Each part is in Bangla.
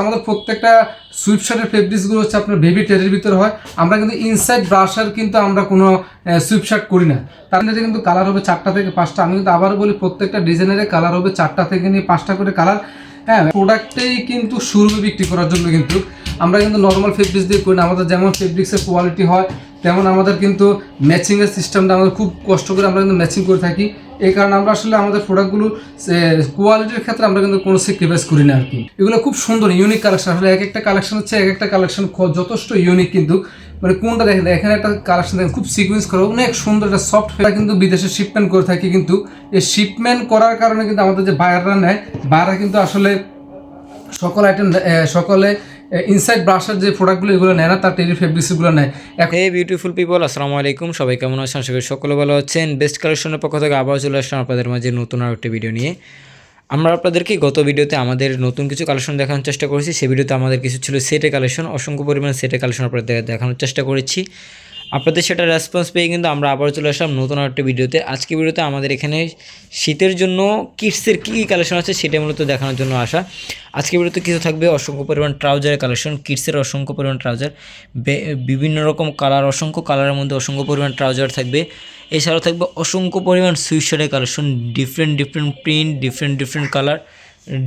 আমাদের প্রত্যেকটা সুইপশার্টের ফেব্রিক্সগুলো হচ্ছে আপনার বেবি টেরের ভিতরে হয়। আমরা কিন্তু ইনসাইড ব্রাশার কিন্তু আমরা কোনো সুইপশার্ট করি না। তার মধ্যে কিন্তু কালার হবে চারটা থেকে পাঁচটা। আমি কিন্তু আবার বলি, প্রত্যেকটা ডিজাইনের কালার হবে চারটা থেকে নিয়ে পাঁচটা করে কালার হ্যাঁ প্রোডাক্টেই কিন্তু শুরু বিক্রি করার জন্য কিন্তু আমরা কিন্তু নর্মাল ফেব্রিক্স দিয়ে করি না। আমাদের যেমন ফেব্রিক্সের কোয়ালিটি হয় তেমন আমাদের কিন্তু ম্যাচিংয়ের সিস্টেমটা আমাদের খুব কষ্ট করে আমরা কিন্তু ম্যাচিং করে থাকি। এই কারণে আমরা আসলে আমাদের প্রোডাক্টগুলো কোয়ালিটির ক্ষেত্রে আমরা কিন্তু কোনো স্যাক্রিফাইস করি না আর কি। এগুলো খুব সুন্দর ইউনিক কালেকশন আসলে এক একটা কালেকশন হচ্ছে, এক একটা কালেকশন যথেষ্ট ইউনিক কিন্তু। মানে কোনটা দেখেন, এখানে একটা কালেকশন দেখেন, খুব সিকুয়েন্স করা, অনেক সুন্দর একটা সফট কিন্তু বিদেশে শিপমেন্ট করে থাকি কিন্তু। এই শিপমেন্ট করার কারণে কিন্তু আমাদের যে বায়াররা নেয় বায়াররা কিন্তু আসলে সকল আইটেম সকলে ইনসাইড ব্রাশের যে প্রোডাক্টগুলো এগুলো নেয় না, তার টেরি ফেব্রিক্সগুলো নেয়। এই বিউটিফুল পিপল আসসালামু আলাইকুম। সবাই কেমন আছেন? করি সকলে ভালো আছেন। বেস্ট কালেকশনের পক্ষ থেকে আবার চলে আসলাম আপনাদের মাঝে নতুন আর একটা ভিডিও নিয়ে। আমরা আপনাদেরকে গত ভিডিওতে আমাদের নতুন কিছু কালেকশন দেখানোর চেষ্টা করেছি। সেই ভিডিওতে আমাদের কিছু ছিল সেটে কালেকশন অসংখ্য পরিমাণ সেটে কালেকশন আপনাদের দেখানোর চেষ্টা করেছি। আপনাদের সেটা রেসপন্স পেয়ে কিন্তু আমরা আবার চলে আসলাম নতুন একটা ভিডিওতে। আজকে ভিডিওতে আমাদের এখানে শীতের জন্য কিডসের কী কী কালেকশন আছে সেটা মূলত দেখানোর জন্য আসা। আজকে ভিডিওতে কিছু থাকবে অসংখ্য পরিমাণ ট্রাউজারের কালেকশন কিডসের অসংখ্য পরিমাণ ট্রাউজার বিভিন্ন রকম কালার অসংখ্য কালারের মধ্যে অসংখ্য পরিমাণ ট্রাউজার থাকবে। এছাড়াও থাকবে অসংখ্য পরিমাণ সুইশার্টের collection different different print different different colour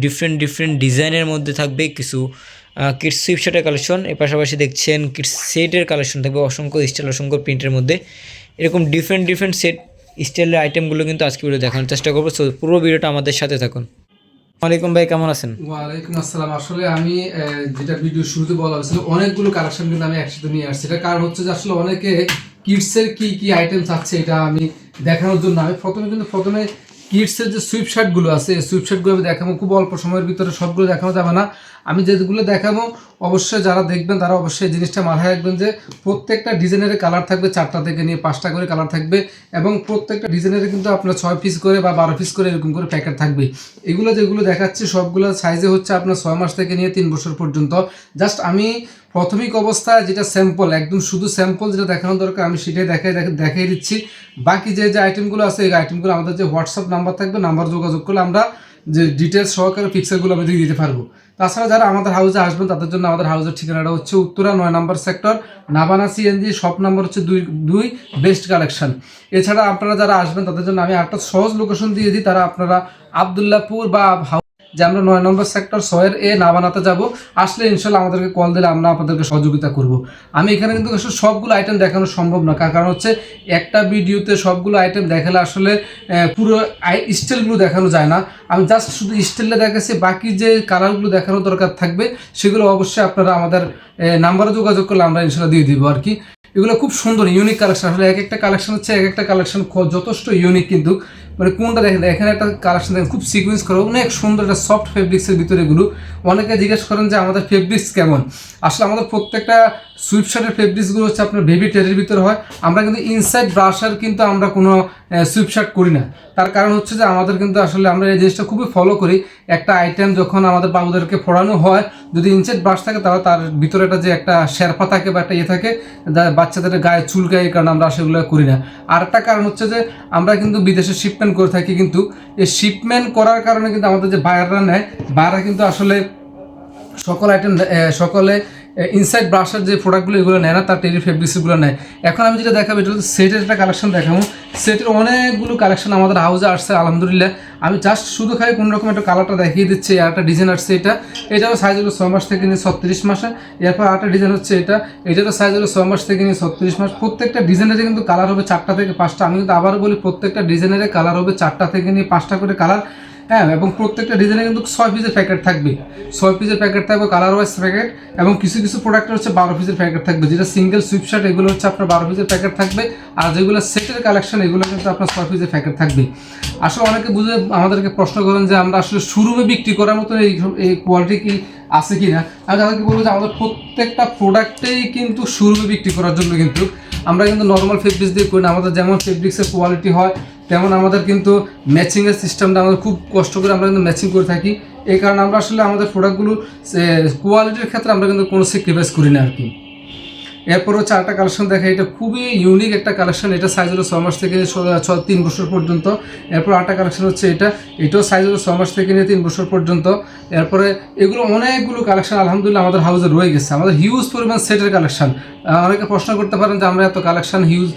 different different ডিজাইনের মধ্যে থাকবে কিছু কিডস সুইপশার্টের কালেকশন এর পাশাপাশি দেখছেন কিডস সেটের কালেকশন থাকবে, অসংখ্য স্টাইল অসংখ্য প্রিন্টের মধ্যে। এরকম ডিফারেন্ট ডিফারেন্ট সেট স্টাইলের আইটেমগুলো কিন্তু আজকে ভিডিও দেখানোর চেষ্টা করব। সো পুরো ভিডিওটা আমাদের সাথে থাকুন। ওয়ালাইকুম ভাই, কেমন আছেন? ওয়ালাইকুম আসসালাম। আসলে আমি যেটা ভিডিও শুরুতে বলা হয়েছিল, অনেকগুলো কালেকশন কিন্তু আমি একসাথে নিয়ে আসছি। এটা কারণ হচ্ছে যে আসলে অনেকে কিডসের কি কি আইটেম আছে, এটা আমি দেখানোর জন্য আমি প্রথমে কিন্তু প্রথমে কিডসের যে সুইপ শার্টগুলো আছে, এই সুইপ শার্টগুলো আমি দেখাবো, খুব অল্প সময়ের ভিতরে সবগুলো দেখানো যাবে না। আমি যেগুলো দেখাবো, অবশ্যই যারা দেখবেন, তারা অবশ্যই জিনিসটা মাথায় রাখবেন যে প্রত্যেকটা ডিজাইনের কালার থাকবে চারটা থেকে নিয়ে পাঁচটা করে কালার থাকবে এবং প্রত্যেকটা ডিজাইনের কিন্তু আপনার ছয় পিস করে বা বারো পিস করে এরকম করে প্যাকেট থাকবে। এগুলো যেগুলো দেখাচ্ছি সবগুলো সাইজে হচ্ছে আপনার ছয় মাস থেকে নিয়ে তিন বছর পর্যন্ত। জাস্ট আমি প্রাথমিক অবস্থায় যেটা স্যাম্পল একদম শুধু স্যাম্পল যেটা দেখানো দরকার, আমি সেটাই দেখাই দেখাই দিচ্ছি। বাকি যে যে আইটেমগুলো আছে, এই আইটেমগুলো আমাদের যে হোয়াটসঅ্যাপ নাম্বার থাকবে, নাম্বার যোগাযোগ করলে আমরা যে ডিটেলস সহকারে পিকচারগুলো দিয়ে দিতে পারব। তাছাড়া যারা আমাদের হাউসে আসবেন, তাদের জন্য আমাদের হাউসের ঠিকানাটা হচ্ছে উত্তরা নয় নম্বর সেক্টর নাবানা সিএনজি সব নাম্বার হচ্ছে দুই দুই বেস্ট কালেকশন এছাড়া আপনারা যারা আসবেন, তাদের জন্য আমি একটা সহজ লোকেশন দিয়ে দিই, তারা আপনারা আবদুল্লাপুর বা যে আমরা নয় নম্বর সেক্টর ছয়ের এ না বানাতে যাব, আসলে ইনশাল্লাহ আমাদেরকে কল দিলে আমরা আপনাদেরকে সহযোগিতা করব। আমি এখানে কিন্তু আসলে সবগুলো আইটেম দেখানো সম্ভব না, কার কারণ হচ্ছে একটা ভিডিওতে সবগুলো আইটেম দেখালে আসলে পুরো স্টাইলগুলো দেখানো যায় না। আমি জাস্ট শুধু স্টাইলটা দেখাচ্ছি, বাকি যে কালারগুলো দেখানো দরকার থাকবে, সেগুলো অবশ্যই আপনারা আমাদের নাম্বারে যোগাযোগ করলে আমরা ইনশাল্লাহ দিয়ে দিব আর কি। এগুলো খুব সুন্দর ইউনিক কালেকশন আসলে এক একটা কালেকশন হচ্ছে এক একটা কালেকশন যথেষ্ট ইউনিক কিন্তু। মানে কোনটা দেখেন, এখানে একটা কালেকশন দেখেন, খুব সিকুয়েন্স করা, অনেক সুন্দর একটা সফট ফেব্রিক্সের ভিতরে এগুলো। অনেকে জিজ্ঞেস করেন যে, আমাদের ফেব্রিক্স কেমন? আসলে আমাদের প্রত্যেকটা সুইপশার্টের ফেব্রিক্সগুলো হচ্ছে আপনার বেবি টেরের ভিতরে হয়। আমরা কিন্তু ইনসাইড ব্রাশার কিন্তু আমরা কোনো সুইপশার্ট করি না। তার কারণ হচ্ছে যে আমাদের কিন্তু আসলে আমরা এই জিনিসটা খুবই ফলো করি। একটা আইটেম যখন আমাদের বাবুদেরকে ফোড়ানো হয়, যদি ইনসাইড ব্রাশ থাকে তাহলে তার ভিতরে একটা যে একটা শেরপা থাকে বা একটা ইয়ে থাকে বাচ্চাদের গায়ে চুলকায় এই কারণে আমরা সেগুলো করি না। আর একটা কারণ হচ্ছে যে আমরা কিন্তু বিদেশে শিপমেন্ট করে থাকি কিন্তু, এই শিপমেন্ট করার কারণে কিন্তু আমাদের যে বায়াররা নেয় বায়াররা কিন্তু আসলে সকল আইটেম সকলে ইনসাইড ব্রাশের যে প্রোডাক্টগুলো এগুলো নেয় না, তার টেরি ফেব্রিক্সগুলো নেয়। এখন আমি যেটা দেখাবো, এটা হচ্ছে সেটের একটা কালেকশন দেখাবো। সেটের অনেকগুলো কালেকশন আমাদের হাউসে আসছে, আলহামদুলিল্লাহ। আমি জাস্ট শুধু খালি কোনো রকম একটা কালারটা দেখিয়ে দিচ্ছি, আর একটা ডিজাইন আসছে এটা। এটারও সাইজ হলো ছয় মাস থেকে নিয়ে ছত্রিশ মাসে। এরপর আরেকটা ডিজাইন হচ্ছে এটা। এটারও সাইজ হলো ছয় মাস থেকে নিয়ে ছত্রিশ মাস। প্রত্যেকটা ডিজাইনের কিন্তু কালার হবে চারটা থেকে পাঁচটা। আমি কিন্তু আবারও বলি, প্রত্যেকটা ডিজাইনের কালার হবে চারটা থেকে নিয়ে পাঁচটা করে কালার হ্যাঁ এবং প্রত্যেকটা ডিজাইনে কিন্তু ছয় পিসের প্যাকেট থাকবে। ছয় পিসের প্যাকেট থাকবে কালার ওয়াইজ প্যাকেট এবং কিছু কিছু প্রোডাক্টের হচ্ছে বারো পিসের প্যাকেট থাকবে। যেটা সিঙ্গেল সুইপশার্ট এগুলো হচ্ছে আপনার বারো পিসের প্যাকেট থাকবে। আর যেগুলো সেটের কালেকশন এগুলো কিন্তু আপনার ছয় পিসের প্যাকেট থাকবে। আসলে অনেকে বুঝে আমাদেরকে প্রশ্ন করেন যে আমরা আসলে শুরুমে বিক্রি করার মতো এই এই কোয়ালিটি কি আছে কি না আমি তাদেরকে বলব যে আমাদের প্রত্যেকটা প্রোডাক্টেই কিন্তু শুরুমে বিক্রি করার জন্য কিন্তু আমরা কিন্তু নর্মাল ফেব্রিক্স দিয়ে করি না। আমাদের যেমন ফেব্রিক্সের কোয়ালিটি হয় তেমন আমাদের কিন্তু ম্যাচিংয়ের সিস্টেমটা আমাদের খুব কষ্ট করে আমরা কিন্তু ম্যাচিং করে থাকি। এই কারণে আমরা আসলে আমাদের প্রোডাক্টগুলো কোয়ালিটির ক্ষেত্রে আমরা কিন্তু কোনো স্যাক্রিফাইস করি না আর কি এরপরও চারটা কালেকশন দেখা এটা খুবই ইউনিক একটা কালেকশন এটা সাইজ হলো ছ মাস থেকে ছ- তিন বছর পর্যন্ত। এরপর আরেকটা কালেকশন হচ্ছে এটা, এটাও সাইজ হলো ছ মাস থেকে নিয়ে তিন বছর পর্যন্ত। এরপরে এগুলো অনেকগুলো কালেকশন আলহামদুলিল্লাহ আমাদের হাউসে রয়ে গেছে। আমাদের হিউজ পরিমাণ সেটের কালেকশন অনেকে প্রশ্ন করতে পারেন যে আমরা এত কালেকশন হিউজ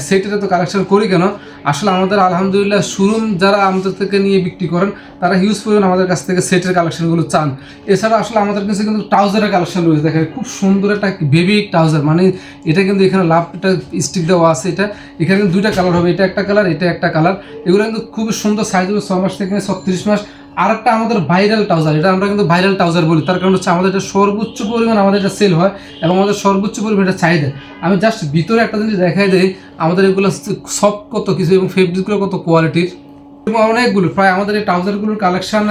সেটের এত কালেকশন করি কেন? আসলে আমাদের আলহামদুলিল্লাহ শোরুম যারা আমাদের থেকে নিয়ে বিক্রি করেন, তারা হিউজ পরিমাণ আমাদের কাছ থেকে সেটের কালেকশনগুলো চান। এছাড়া আসলে আমাদের কাছে কিন্তু ট্রাউজারের কালেকশন রয়েছে। দেখেন খুব সুন্দর একটা বেবি ট্রাউজার মানে এটা কিন্তু এখানে লাভটা স্টিক দেওয়া আছে এটা। এখানে কিন্তু দুইটা কালার হবে, এটা একটা কালার এটা একটা কালার এগুলো কিন্তু খুব সুন্দর সাইজ হবে ছ মাস থেকে ছত্রিশ মাস। আর একটা আমাদের ভাইরাল ট্রাউজার এটা আমরা কিন্তু ভাইরাল ট্রাউজার বলি। তার কারণ হচ্ছে আমাদের এটা সর্বোচ্চ পরিমাণ আমাদের এটা সেল হয় এবং আমাদের সর্বোচ্চ পরিমাণ এটা চাহিদা। আমি জাস্ট ভিতরে একটা জিনিস দেখাই দেই, আমাদের এগুলো সফট কত কিছু এবং ফেব্রিকগুলো কত কোয়ালিটির অনেকগুলো, প্রায় আমাদের এই ট্রাউজারগুলোর কালেকশন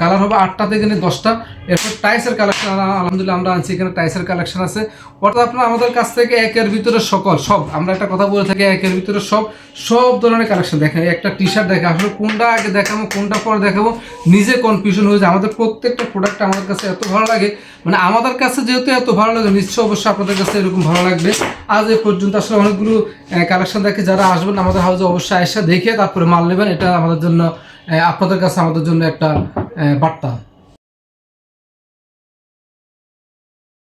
কালার হবে আটটা থেকে নিয়ে দশটা। এরপর টাইসের কালেকশন আলহামদুলিল্লাহ আমরা আনছি, এখানে টাইসের কালেকশন আছে। অর্থাৎ আপনার আমাদের কাছ থেকে একের ভিতরে সকল, সব, আমরা একটা কথা বলে থাকি, একের ভিতরে সব সব ধরনের কালেকশন দেখেন। একটা টি শার্ট দেখে, আসলে কোনটা আগে দেখাবো, কোনটা পরে দেখাবো, নিজে কনফিউশন হয়ে যায়। আমাদের প্রত্যেকটা প্রোডাক্ট আমাদের কাছে এত ভালো লাগে মানে আমাদের কাছে যেহেতু এত ভালো লাগে, নিশ্চয়ই অবশ্যই আপনাদের কাছে এরকম ভালো লাগবে। আজ এ পর্যন্ত আসলে অনেকগুলো কালেকশন দেখে যারা আসবেন, আমাদের হাউসে অবশ্যই এসে দেখে তারপরে মাল নেবেন, এটা আমাদের জন্য আপনাদের কাছে আমাদের জন্য একটা বার্তা।